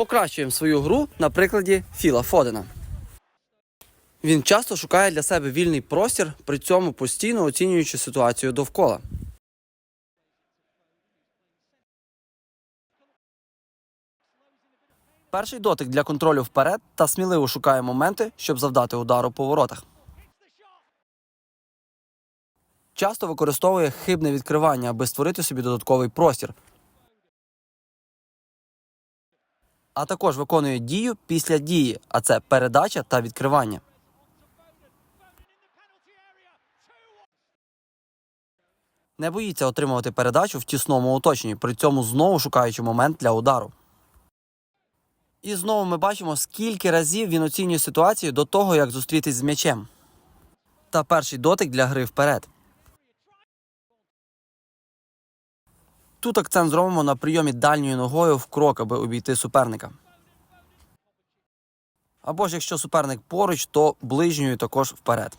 Покращуємо свою гру на прикладі Філа Фодена. Він часто шукає для себе вільний простір, при цьому постійно оцінюючи ситуацію довкола. Перший дотик для контролю вперед та сміливо шукає моменти, щоб завдати удару по воротах. Часто використовує хибне відкривання, аби створити собі додатковий простір. А також виконує дію після дії, а це передача та відкривання. Не боїться отримувати передачу в тісному оточенні, при цьому знову шукаючи момент для удару. І знову ми бачимо, скільки разів він оцінює ситуацію до того, як зустрітись з м'ячем. Та перший дотик для гри вперед. Тут акцент зробимо на прийомі дальньою ногою в крок, аби обійти суперника. Або ж якщо суперник поруч, то ближньою також вперед.